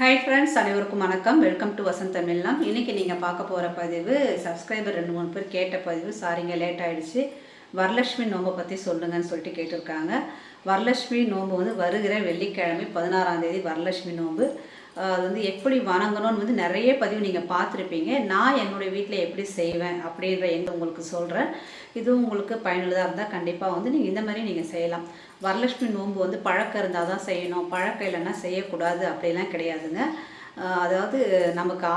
Hi friends அனைவருக்கும் வணக்கம். Welcome to Vasanth தமிழ்லாம் இன்றைக்கி நீங்கள் பார்க்க போகிற பதிவு சப்ஸ்கிரைபர் ரெண்டு மூணு பேர் கேட்ட பதிவு. சாரிங்க லேட் ஆகிடுச்சு வரலட்சுமி நோம்பை பற்றி சொல்லுங்கன்னு சொல்லிட்டு கேட்டிருக்காங்க. வரலட்சுமி நோன்பு வந்து வருகிற வெள்ளிக்கிழமை பதினாறாம் தேதி வரலட்சுமி நோன்பு அது வந்து எப்படி வணங்கணும்னு வந்து நிறைய பதிவு நீங்கள் பார்த்துருப்பீங்க. நான் என்னுடைய வீட்டில் எப்படி செய்வேன் அப்படின்ற எந்த உங்களுக்கு சொல்கிறேன் இதுவும் உங்களுக்கு பயனுள்ளதாக இருந்தால் கண்டிப்பாக வந்து நீங்கள் இந்த மாதிரி நீங்கள் செய்யலாம். வரலட்சுமி நோன்பு வந்து பழக்கம் இருந்தால் தான் செய்யணும். பழக்கம் இல்லைன்னா செய்யக்கூடாது அப்படிலாம் கிடையாதுங்க. அதாவது நமக்கு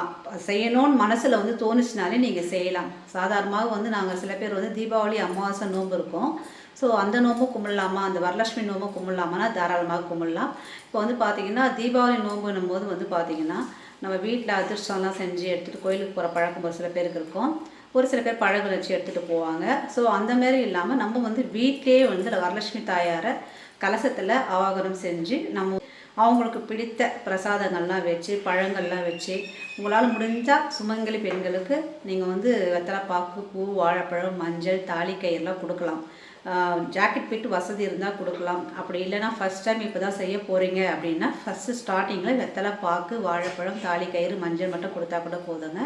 செய்யணும்னு மனசில் வந்து தோணுச்சுனாலே நீங்கள் செய்யலாம். சாதாரணமாக வந்து நாங்கள் சில பேர் வந்து தீபாவளி அமாவாசை நோன்பு இருக்கும். ஸோ அந்த நோம்பும் கும்பிடலாமா? அந்த வரலட்சுமி நோம்பும் கும்பிடலாமான்னா தாராளமாக கும்பிடலாம். இப்போ வந்து பார்த்திங்கன்னா தீபாவளி நோம்புன்னும் போது வந்து பார்த்திங்கன்னா நம்ம வீட்டில் அதிர்ஷ்டம்லாம் செஞ்சு எடுத்துகிட்டு கோயிலுக்கு போகிற பழக்கம் ஒரு சில பேருக்கு இருக்கும். ஒரு சில பேர் பழங்கள் வச்சு எடுத்துகிட்டு போவாங்க. ஸோ அந்த மாதிரி இல்லாமல் நம்ம வந்து வீட்டிலேயே வந்து வரலட்சுமி தாயாரை கலசத்தில் அவாகனம் செஞ்சு நம்ம அவங்களுக்கு பிடித்த பிரசாதங்கள்லாம் வச்சு பழங்கள்லாம் வச்சு உங்களால் முடிஞ்சால் சுமங்கலி பெண்களுக்கு நீங்கள் வந்து வெத்தலை பாக்கு பூ வாழைப்பழம் மஞ்சள் தாலி கயிறுலாம் கொடுக்கலாம். ஜாக்கெட் பிட் வசதி இருந்தால் கொடுக்கலாம். அப்படி இல்லைன்னா ஃபஸ்ட் டைம் இப்போ தான் செய்ய போகிறீங்க அப்படின்னா ஃபஸ்ட்டு ஸ்டார்டிங்கில் வெத்தலை பாக்கு வாழைப்பழம் தாலி கயிறு மஞ்சள் மட்டும் கொடுத்தா கூட போதுங்க.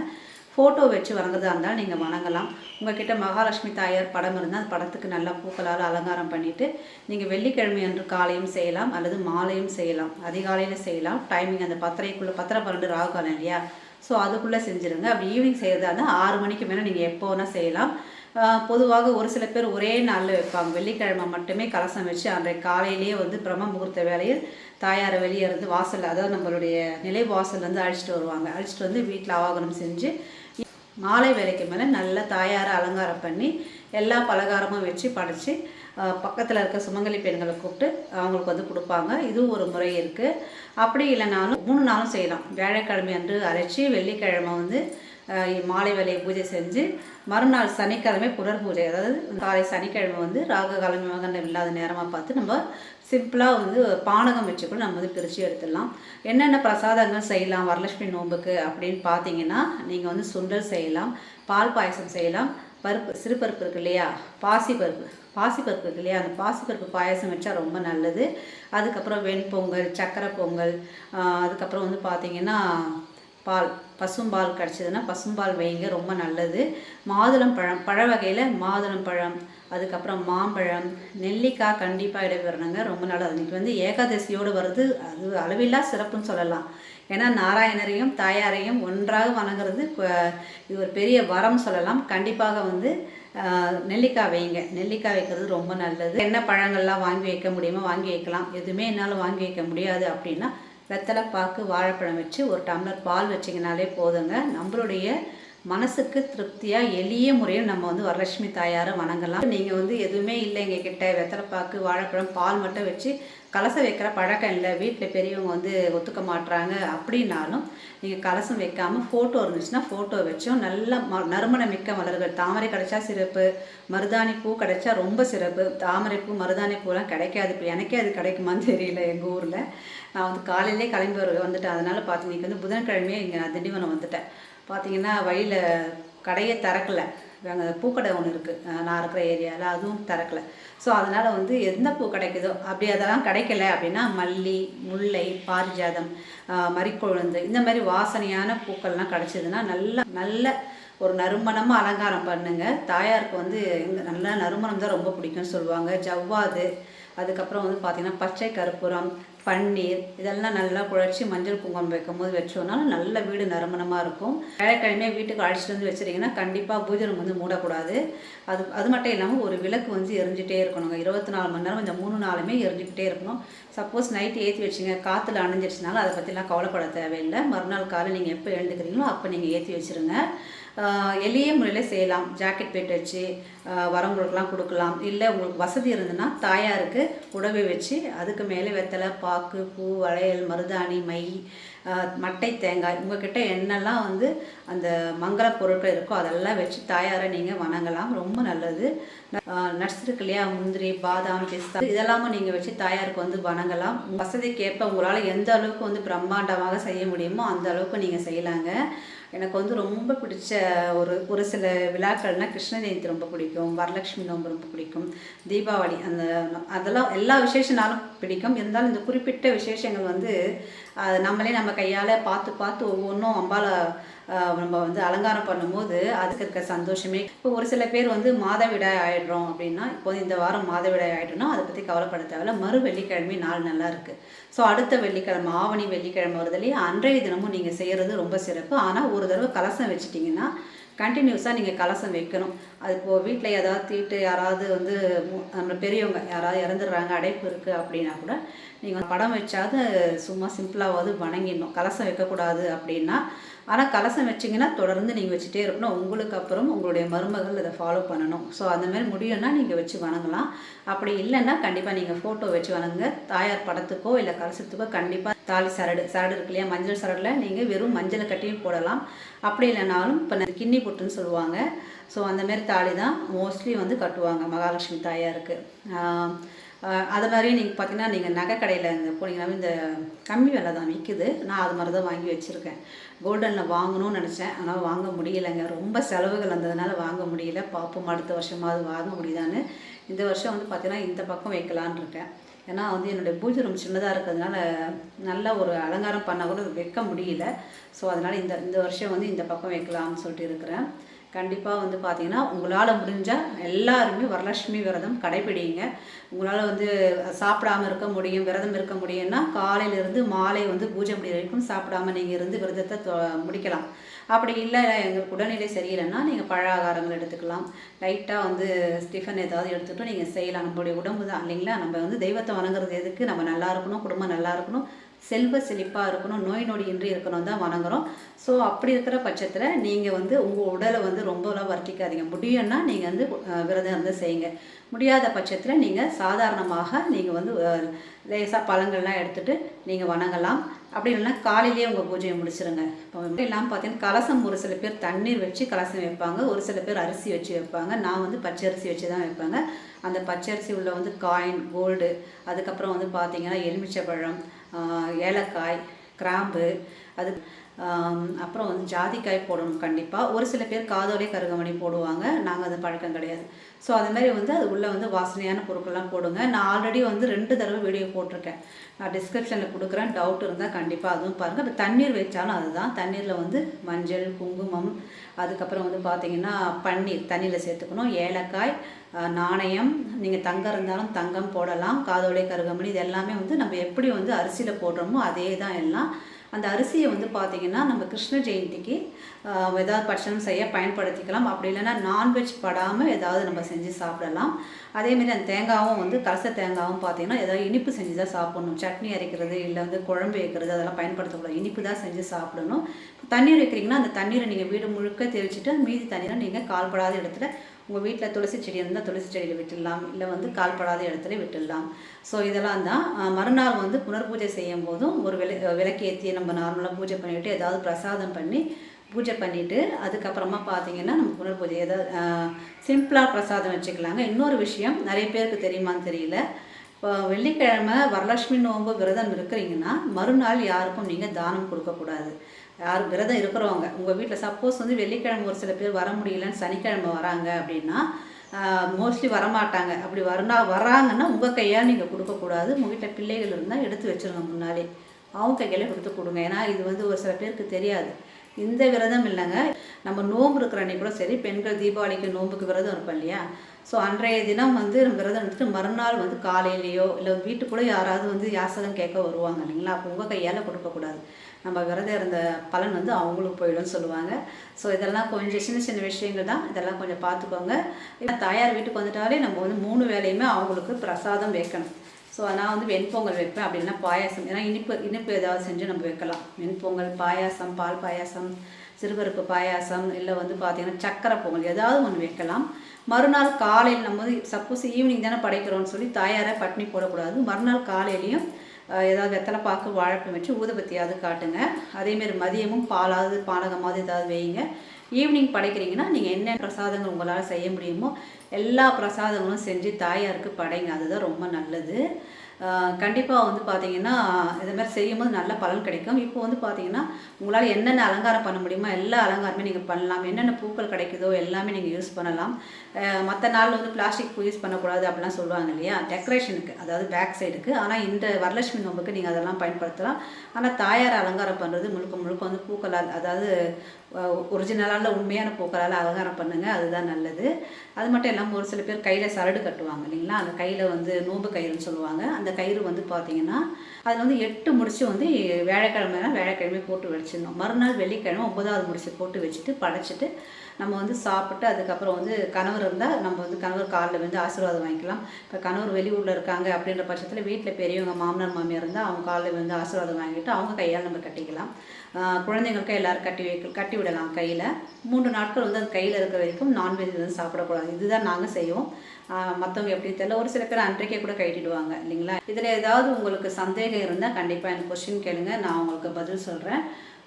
ஃபோட்டோ வச்சு வணங்குறதா இருந்தால் நீங்கள் வணங்கலாம். உங்ககிட்ட மகாலட்சுமி தாயார் படம் இருந்தால் அந்த படத்துக்கு நல்லா பூக்களால் அலங்காரம் பண்ணிவிட்டு நீங்கள் வெள்ளிக்கிழமை அன்று காலையும் செய்யலாம் அல்லது மாலையும் செய்யலாம். அதிகாலையில் செய்யலாம். டைமிங் அந்த பத்தரைக்குள்ளே பத்தரை பன்னெண்டு ராகுகாலம் இல்லையா? ஸோ அதுக்குள்ளே செஞ்சுருங்க. அப்படி ஈவினிங் செய்கிறதா இருந்தால் ஆறு மணிக்கு மேலே நீங்கள் எப்போ வேணால் செய்யலாம். பொதுவாக ஒரு சில பேர் ஒரே நாளில் வைப்பாங்க. வெள்ளிக்கிழமை மட்டுமே கலசம் வச்சு அன்றைய காலையிலேயே வந்து பிரம்ம முகூர்த்த வேலையில் தாயாரை வெளியே இருந்து வாசல் அதாவது நம்மளுடைய நிலை வாசல் வந்து அழிச்சிட்டு வருவாங்க. அழிச்சிட்டு வந்து வீட்டில் ஆவாகனம் செஞ்சு மாலை வேலைக்கு மேலே நல்லா தாயாரை அலங்காரம் பண்ணி எல்லா பலகாரமும் வச்சு படைச்சி பக்கத்தில் இருக்க சுமங்கலி பெண்களை கூப்பிட்டு அவங்களுக்கு வந்து கொடுப்பாங்க. இதுவும் ஒரு முறை இருக்குது அப்படி இல்லைனாலும் மூணு நாளும் செய்யலாம். வியாழக்கிழமை அன்று அரைச்சி வெள்ளிக்கிழமை வந்து மாலை வேலையை பூஜை செஞ்சு மறுநாள் சனிக்கிழமை புனர் பூஜை. அதாவது காலை சனிக்கிழமை வந்து ராக காலம் விமகண்டம் இல்லாத நேரமாக பார்த்து நம்ம சிம்பிளாக வந்து பானகம் வச்சு கூட நம்ம வந்து பிரித்து எடுத்துடலாம். என்னென்ன பிரசாதங்கள் செய்யலாம் வரலட்சுமி நோன்புக்கு அப்படின்னு பார்த்தீங்கன்னா நீங்கள் வந்து சுண்டல் செய்யலாம் பால் பாயசம் செய்யலாம் பருப்பு சிறுபருப்பு இருக்கு இல்லையா? பாசிப்பருப்பு. பாசிப்பருப்பு இருக்கு இல்லையா? அந்த பாசிப்பருப்பு பாயசம் வச்சா ரொம்ப நல்லது. அதுக்கப்புறம் வெண்பொங்கல் சக்கரை பொங்கல் அதுக்கப்புறம் வந்து பார்த்திங்கன்னா பால். பசும்பால் கிடச்சிதுன்னா பசும்பால் வைங்க ரொம்ப நல்லது. மாதுளம் பழம் பழ வகையில் மாதுளம் பழம் அதுக்கப்புறம் மாம்பழம் நெல்லிக்காய் கண்டிப்பாக இடம்பெறணுங்க ரொம்ப நல்லது. அன்றைக்கி வந்து ஏகாதசியோடு வருது அது அளவில்லா சிறப்புன்னு சொல்லலாம். ஏன்னா நாராயணரையும் தாயாரையும் ஒன்றாக வணங்குறது இது ஒரு பெரிய வரம் சொல்லலாம். கண்டிப்பாக வந்து நெல்லிக்காய் வைங்க. நெல்லிக்காய் வைக்கிறது ரொம்ப நல்லது. என்ன பழங்கள்லாம் வாங்கி வைக்க முடியுமோ வாங்கி வைக்கலாம். எதுவுமே என்னால் வாங்கி வைக்க முடியாது அப்படின்னா வெத்தலை பாக்கு வாழைப்பழம் வச்சு ஒரு டம்ளர் பால் வச்சிங்கனாலே போதுங்க. நம்மளுடைய மனசுக்கு திருப்தியாக எளிய முறையில் நம்ம வந்து வரலட்சுமி தாயாரை வணங்கலாம். நீங்கள் வந்து எதுவுமே இல்லை எங்கள் கிட்ட. வெத்தலைப்பாக்கு வாழைப்பழம் பால் மட்டும் வச்சு கலசம் வைக்கிற பழக்கம் இல்லை. வீட்டில் பெரியவங்க வந்து ஒத்துக்க மாட்டுறாங்க அப்படின்னாலும் நீங்கள் கலசம் வைக்காமல் ஃபோட்டோ இருந்துச்சுன்னா ஃபோட்டோ வச்சும் நல்ல ம நறுமண மிக்க மலர்கள். தாமரை கிடைச்சா சிறப்பு. மருதாணி பூ கிடைச்சா ரொம்ப சிறப்பு. தாமரை பூ மருதாணி பூலாம் கிடைக்காது. இப்போ எனக்கே அது கிடைக்குமான்னு தெரியல எங்கள் ஊரில். நான் வந்து காலையிலே கிளம்பி வந்துட்டேன். அதனால் பார்த்து நீங்கள் வந்து புதன்கிழமையே இங்கே நான் திண்டிவனம் வந்துட்டேன். பார்த்தீங்கன்னா வழியில் கடையே திறக்கல. அங்கே பூக்கடை ஒன்று இருக்குது நான் இருக்கிற ஏரியாவில் அதுவும் திறக்கலை. ஸோ அதனால் வந்து எந்த பூ கிடைக்குதோ அப்படி அதெல்லாம் கிடைக்கல அப்படின்னா மல்லி முல்லை பாரிஜாதம் மறிக்கொழுந்து மரிக்கொழுந்து இந்த மாதிரி வாசனையான பூக்கள்லாம் கிடச்சிதுன்னா நல்ல நல்ல ஒரு நறுமணமாக அலங்காரம் பண்ணுங்கள் தாயாருக்கு வந்து எங்கள் நல்ல நறுமணம் தான் ரொம்ப பிடிக்கும்னு சொல்லுவாங்க. ஜவ்வாது அதுக்கப்புறம் வந்து பார்த்திங்கன்னா பச்சை கற்பூரம் பன்னீர் இதெல்லாம் நல்லா குழச்சி மஞ்சள் குங்குமம் வைக்கும் போது வச்சோம்னாலும் நல்ல வீடு நறுமணமாக இருக்கும். வியாழக்கிழமையே வீட்டுக்கு அழைச்சிட்டு வந்து வச்சிட்டிங்கன்னா கண்டிப்பாக பூஜை ரூம் வந்து மூடக்கூடாது. அது அது மட்டும் இல்லாமல் ஒரு விளக்கு வந்து எரிஞ்சிட்டே இருக்கணுங்க. இருபத்தி நாலு மணி நேரம் இந்த மூணு நாளுமே எரிஞ்சிக்கிட்டே இருக்கணும். சப்போஸ் நைட்டு ஏற்றி வச்சிங்க காற்றுல அணைஞ்சிருச்சுனாலும் அதை பற்றிலாம் கவலைப்பட தேவையில்லை. மறுநாள் காலை நீங்கள் எப்போ எழுந்துக்கிறீங்களோ அப்போ நீங்கள் ஏற்றி வச்சிருங்க. எளிய முறையில் செய்யலாம். ஜாக்கெட் பேட் வச்சு வரவங்களுக்குலாம் கொடுக்கலாம். இல்லை உங்களுக்கு வசதி இருந்ததுன்னா தாயாருக்கு உடவை வச்சு அதுக்கு மேலே வெத்தலை பாக்கு பூ வளையல் மருதாணி மை மட்டை தேங்காய் உங்ககிட்ட என்னெல்லாம் வந்து அந்த மங்கள பொருட்கள் இருக்கோ அதெல்லாம் வச்சு தாயாரை நீங்கள் வணங்கலாம். ரொம்ப நல்லது. நட்ஸ் இருக்கு இல்லையா? முந்திரி பாதாம் பிஸ்தா இதெல்லாமும் நீங்கள் வச்சு தாயாருக்கு வந்து வணங்கலாம். வசதிக்கேற்ப உங்களால் எந்த அளவுக்கு வந்து பிரம்மாண்டமாக செய்ய முடியுமோ அந்த அளவுக்கு நீங்கள் செய்யலாங்க. எனக்கு வந்து ரொம்ப பிடிச்ச ஒரு ஒரு சில விழாக்கள்னால் கிருஷ்ண ஜெயந்தி ரொம்ப பிடிக்கும் வரலட்சுமி நோம்பு ரொம்ப பிடிக்கும் தீபாவளி அந்த அதெல்லாம் எல்லா விசேஷனாலும் பிடிக்கும். இருந்தாலும் இந்த குறிப்பிட்ட விசேஷங்கள் வந்து நம்மளே நம்ம கையால் பார்த்து பார்த்து ஒவ்வொன்றும் அம்பாவை நம்ம வந்து அலங்காரம் பண்ணும்போது அதுக்கு இருக்க சந்தோஷமே. இப்போ ஒரு சில பேர் வந்து மாதவிடாய் ஆயிடுறோம் அப்படின்னா இப்போ இந்த வாரம் மாதவிடாய் ஆயிடும்னா அதை பற்றி கவலைப்பட தேவையில்ல. மறு வெள்ளிக்கிழமை நாள் நல்லா இருக்குது ஸோ அடுத்த வெள்ளிக்கிழமை ஆவணி வெள்ளிக்கிழமை வருதுலேயே அன்றைய தினமும் நீங்கள் செய்கிறது ரொம்ப சிறப்பு. ஆனால் ஒரு தடவை கலசம் வச்சுட்டிங்கன்னா கண்டினியூஸாக நீங்கள் கலசம் வைக்கணும். அது இப்போது வீட்டில் ஏதாவது தீட்டு யாராவது வந்து நம்ம பெரியவங்க யாராவது இறந்துடுறாங்க அடைப்பு இருக்குது அப்படின்னா கூட நீங்கள் படம் வச்சாவது சும்மா சிம்பிளாவது வணங்கிடணும். கலசம் வைக்கக்கூடாது அப்படின்னா ஆனால் கலசம் வச்சிங்கன்னா தொடர்ந்து நீங்கள் வச்சுட்டே இருக்கணும். உங்களுக்கு அப்புறம் உங்களுடைய மருமகள் இதை ஃபாலோ பண்ணணும். ஸோ அந்த மாதிரி முடியும்னா நீங்கள் வச்சு வணங்கலாம். அப்படி இல்லைன்னா கண்டிப்பாக நீங்கள் ஃபோட்டோ வச்சு வணங்குங்க. தாயார் படத்துக்கோ இல்லை கலசத்துக்கோ கண்டிப்பாக தாலி சரடு சரடு இருக்கு இல்லையா? மஞ்சள் சரடில் நீங்கள் வெறும் மஞ்சளை கட்டியும் போடலாம். அப்படி இல்லைனாலும் இப்போ கிண்ணி பொட்டுன்னு சொல்லுவாங்க. ஸோ அந்தமாரி தாலி தான் மோஸ்ட்லி வந்து கட்டுவாங்க மகாலட்சுமி தாயாருக்கு. அது மாதிரி நீங்கள் பார்த்தீங்கன்னா நீங்கள் நகை கடையில் இந்த போனீங்கன்னா இந்த கம்மி விலை தான் விற்குது நான் அது மாதிரி தான் வாங்கி வச்சுருக்கேன். கோல்டனில் வாங்கணும்னு நினச்சேன். ஆனால் வாங்க முடியலைங்க. ரொம்ப செலவுகள் வந்ததுனால வாங்க முடியல. பார்ப்போம் அடுத்த வருஷமாவது வாங்க முடியுதான்னு. இந்த வருஷம் வந்து பார்த்தீங்கன்னா இந்த பக்கம் வைக்கலான்னு இருக்கேன். ஏன்னா வந்து என்னுடைய பூஜை ரூம் சின்னதாக இருக்கிறதுனால நல்ல ஒரு அலங்காரம் பண்ண கூட வைக்க முடியல. ஸோ அதனால் இந்த இந்த வருஷம் வந்து இந்த பக்கம் வைக்கலாம்னு சொல்லிட்டு இருக்கிறேன். கண்டிப்பாக வந்து பார்த்தீங்கன்னா உங்களால் முடிஞ்சால் எல்லாருமே வரலட்சுமி விரதம் கடைபிடிங்க. உங்களால் வந்து சாப்பிடாம இருக்க முடியும் விரதம் இருக்க முடியும்னா காலையிலேருந்து மாலை வந்து பூஜை முடிய வரைக்கும் சாப்பிடாம நீங்கள் இருந்து விரதத்தை தொ- முடிக்கலாம். அப்படி இல்லை எங்களுக்கு உடல்நிலை சரியில்லைன்னா நீங்கள் பழ ஆகாரங்கள் எடுத்துக்கலாம். லைட்டாக வந்து ஸ்டிஃபன் ஏதாவது எடுத்துகிட்டு நீங்கள் செய்யலாம். நம்மளுடைய உடம்பு தான் இல்லைங்களா? நம்ம வந்து தெய்வத்தை வணங்குறது எதுக்கு? நம்ம நல்லா இருக்கணும் குடும்பம் நல்லா இருக்கணும். செல்வ செழிப்பாக இருக்கணும் நோய் நொடி இன்றி இருக்கணும் தான் வணங்குறோம். ஸோ அப்படி இருக்கிற பட்சத்தில் நீங்கள் வந்து உங்கள் உடலை வந்து ரொம்பலாம் வர்த்திக்காதீங்க. முடியும்னா நீங்கள் வந்து விரதம் இருந்து செய்யுங்க. முடியாத பட்சத்தில் நீங்கள் சாதாரணமாக நீங்கள் வந்து லேசாக பழங்கள்லாம் எடுத்துகிட்டு நீங்கள் வணங்கலாம். அப்படி இல்லைன்னா காலையிலேயே உங்கள் பூஜையை முடிச்சிருங்க. இப்போ எல்லாம் பார்த்தீங்கன்னா கலசம் ஒரு சில பேர் தண்ணீர் வச்சு கலசம் வைப்பாங்க. ஒரு சில பேர் அரிசி வச்சு வைப்பாங்க. நான் வந்து பச்சரிசி வச்சு தான் வைப்பாங்க. அந்த பச்சரிசி உள்ள வந்து காயின் கோல்டு அதுக்கப்புறம் வந்து பார்த்தீங்கன்னா எலுமிச்சைப்பழம் பழம் ஏலக்காய் கிராம்பு அது அப்புறம் வந்து ஜாதிக்காய் போடணும் கண்டிப்பாக ஒரு சில பேர் காதோலே கருகமணி போடுவாங்க. நாங்கள் அது பழக்கம் கிடையாது. ஸோ அது மாதிரி வந்து அது உள்ளே வந்து வாசனையான பொருட்கள்லாம் போடுங்க. நான் ஆல்ரெடி வந்து ரெண்டு தடவை வீடியோ போட்டிருக்கேன். நான் டிஸ்கிரிப்ஷனில் கொடுக்குறேன். டவுட் இருந்தால் கண்டிப்பாக அதுவும் பாருங்கள் இப்போ தண்ணீர் வச்சாலும் அதுதான். தண்ணீரில் வந்து மஞ்சள் குங்குமம் அதுக்கப்புறம் வந்து பார்த்தீங்கன்னா பன்னீர் தண்ணியில் சேர்த்துக்கணும். ஏலக்காய் நாணயம் நீங்கள் தங்கம் இருந்தாலும் தங்கம் போடலாம். காதோலை கருகமணி இது எல்லாமே வந்து நம்ம எப்படி வந்து அரிசியில் போடுறோமோ அதே தான் எல்லாம். அந்த அரிசியை வந்து பார்த்தீங்கன்னா நம்ம கிருஷ்ண ஜெயந்திக்கு ஏதாவது பட்சணம் செய்ய பயன்படுத்திக்கலாம். அப்படி இல்லைன்னா நான்வெஜ் படாமல் ஏதாவது நம்ம செஞ்சு சாப்பிடலாம். அதேமாரி அந்த தேங்காவும் வந்து கலச தேங்காவும் பார்த்தீங்கன்னா ஏதாவது இனிப்பு செஞ்சு தான் சாப்பிடணும். சட்னி அரைக்கிறது இல்லை வந்து குழம்பு வைக்கிறது அதெல்லாம் பயன்படுத்தக்கூடாது. இனிப்பு தான் செஞ்சு சாப்பிடணும். தண்ணீர் வைக்கிறீங்கன்னா அந்த தண்ணீரை நீங்கள் வீடு முழுக்க தெளிச்சிட்டு மீதி தண்ணீரை நீங்கள் கால்படாத இடத்துல உங்கள் வீட்டில் துளசி செடி இருந்தால் துளசி செடியில் விட்டுடலாம். இல்லை வந்து கால்படாத இடத்துல விட்டுடலாம். ஸோ இதெல்லாம் தான் மறுநாள் வந்து புனர்பூஜை செய்யும் போதும் ஒரு விலை விளக்கேற்றி நம்ம நார்மலாக பூஜை பண்ணிவிட்டு ஏதாவது பிரசாதம் பண்ணி பூஜை பண்ணிவிட்டு அதுக்கப்புறமா பார்த்தீங்கன்னா நம்ம புனர்பூஜை ஏதாவது சிம்பிளாக பிரசாதம் வச்சுக்கலாங்க. இன்னொரு விஷயம் நிறைய பேருக்கு தெரியுமான்னு தெரியல. இப்போ வெள்ளிக்கிழமை வரலட்சுமி நோன்பு விரதம் இருக்கிறீங்கன்னா மறுநாள் யாருக்கும் நீங்கள் தானம் கொடுக்கக்கூடாது. யார் விரதம் இருக்கிறவங்க. உங்கள் வீட்டில் சப்போஸ் வந்து வெள்ளிக்கிழமை ஒரு சில பேர் வர முடியலன்னு சனிக்கிழமை வராங்க அப்படின்னா மோஸ்ட்லி வரமாட்டாங்க. அப்படி வரனா வராங்கன்னா உங்கள் கையால் நீங்கள் கொடுக்கக்கூடாது. உங்கள் வீட்டில் பிள்ளைகள் இருந்தால் எடுத்து வச்சிருங்க முன்னாலே. அவங்க கையில் கொடுத்து கொடுங்க. ஏன்னா இது வந்து ஒரு சில பேருக்கு தெரியாது. இந்த விரதம் இல்லைங்க. நம்ம நோம்பு இருக்கிற அன்னைக்கு கூட சரி பெண்கள் தீபாவளிக்கு நோம்புக்கு விரதம் இருப்போம் இல்லையா? ஸோ அன்றைய தினம் வந்து நம்ம விரதம் எடுத்துட்டு மறுநாள் வந்து காலையிலேயோ இல்லை வீட்டுக்குள்ளே யாராவது வந்து யாசகம் கேட்க வருவாங்க இல்லைங்களா? அப்போ உங்கள் கையால் கொடுக்கக்கூடாது நம்ம விரதம் இருந்த பலன் வந்து அவங்களுக்கு போயிடும்னு சொல்லுவாங்க. ஸோ இதெல்லாம் கொஞ்சம் சின்ன சின்ன விஷயங்கள் தான். இதெல்லாம் கொஞ்சம் பார்த்துக்கோங்க. ஏன்னா தாயார் வீட்டுக்கு வந்துட்டாலே நம்ம வந்து மூணு வேலையுமே அவங்களுக்கு பிரசாதம் வைக்கணும். ஸோ நான் வந்து வெண்பொங்கல் வைப்பேன் அப்படின்னா பாயாசம். ஏன்னா இனிப்பு இனிப்பு ஏதாவது செஞ்சு நம்ம வைக்கலாம். வெண்பொங்கல் பாயாசம் பால் பாயாசம் சிறுபருப்பு பாயாசம் இல்லை வந்து பார்த்தீங்கன்னா சக்கரை பொங்கல் ஏதாவது ஒன்று வைக்கலாம். மறுநாள் காலையில் நம்ம வந்து சப்போஸ் ஈவினிங் தானே படைக்கிறோம்னு சொல்லி தாயாரை பட்னி போடக்கூடாது. மறுநாள் காலையிலையும் ஏதாவது வெத்தலை பாக்கு வாழைப்பழம் வச்சு ஊதுபத்தியாவது காட்டுங்க. அதேமாரி மதியமும் பாலாவது பானகமாவது ஏதாவது வைங்க ஈவினிங் படைக்கிறீங்கன்னா நீங்கள் என்ன பிரசாதங்கள் உங்களால் செய்ய முடியுமோ எல்லா பிரசாதங்களும் செஞ்சு தாயாருக்கு படைங்க. அதுதான் ரொம்ப நல்லது. கண்டிப்பாக வந்து பார்த்தீங்கன்னா இது மாதிரி செய்யும்போது நல்ல பலன் கிடைக்கும். இப்போ வந்து பார்த்தீங்கன்னா உங்களால் என்னென்ன அலங்காரம் பண்ண முடியுமோ எல்லா அலங்காரமே நீங்கள் பண்ணலாம். என்னென்ன பூக்கள் கிடைக்குதோ எல்லாமே நீங்கள் யூஸ் பண்ணலாம். மற்ற நாள் வந்து பிளாஸ்டிக் பூ யூஸ் பண்ணக்கூடாது அப்படிலாம் சொல்லுவாங்க இல்லையா? டெக்கரேஷனுக்கு அதாவது பேக் சைடுக்கு ஆனால் இந்த வரலட்சுமி நோம்புக்கு நீங்கள் அதெல்லாம் பயன்படுத்தலாம். ஆனால் தாயார் அலங்காரம் பண்ணுறது முழுக்க முழுக்க வந்து பூக்களால் அதாவது ஒரிஜினலான உண்மையான பூக்களால் அலங்காரம் பண்ணுங்கள் அதுதான் நல்லது. அது மட்டும் இல்லாமல் ஒரு சில பேர் கையில் சரடு கட்டுவாங்க இல்லைங்களா? அந்த கையில் வந்து நோம்பு கயிறுன்னு சொல்லுவாங்க. அந்த கயிறு வந்து பார்த்தீங்கன்னா அதில் வந்து எட்டு முடிச்சு வந்து வேலைக்கிழமைனா வேலைக்கிழமை போட்டு வச்சிடணும். மறுநாள் வெள்ளிக்கிழமை ஒன்பதாவது முடிச்சு போட்டு வச்சுட்டு படைச்சிட்டு நம்ம வந்து சாப்பிட்டு அதுக்கப்புறம் வந்து கணவர் இருந்தால் நம்ம வந்து கணவர் காலில் வந்து ஆசீர்வாதம் வாங்கிக்கலாம். இப்போ கணவர் வெளியூரில் இருக்காங்க அப்படின்ற பட்சத்தில் வீட்டில் பெரியவங்க மாமனார் மாமியார் இருந்தால் அவங்க காலில் வந்து ஆசீர்வாதம் வாங்கிட்டு அவங்க கையால் நம்ம கட்டிக்கலாம். குழந்தைங்களுக்கு எல்லோரும் கட்டி வைக்க கட்டி விடலாம் கையில். மூன்று நாட்கள் வந்து அது கையில் இருக்கிற வரைக்கும் நான்வெஜ் வந்து சாப்பிடக்கூடாது. இதுதான் நாங்கள் செய்வோம். மற்றவங்க எப்படி தெரியல ஒரு சில பேர் அன்றைக்கே கூட கட்டிடுவாங்க இல்லைங்களா? இதில் ஏதாவது உங்களுக்கு சந்தேகம் இருந்தால் கண்டிப்பாக எனக்கு கொஸ்டின் கேளுங்க நான் உங்களுக்கு பதில் சொல்கிறேன்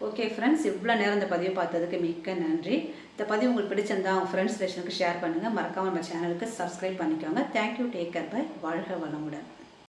ஓகே ஃப்ரெண்ட்ஸ் இவ்வளோ நேரம் இந்த பதிவு பார்த்ததுக்கு மிக்க நன்றி. இந்த பதிவு உங்களுக்கு பிடிச்சிருந்தா உங்கள் ஃப்ரெண்ட்ஸ் ரிலேஷனுக்கு ஷேர் பண்ணுங்கள் மறக்காமல் நம்ம சேனலுக்கு சப்ஸ்கிரைப் பண்ணிக்கோங்க. தேங்க்யூ டேக் கேர் பை வாழ்க வளமுடன்.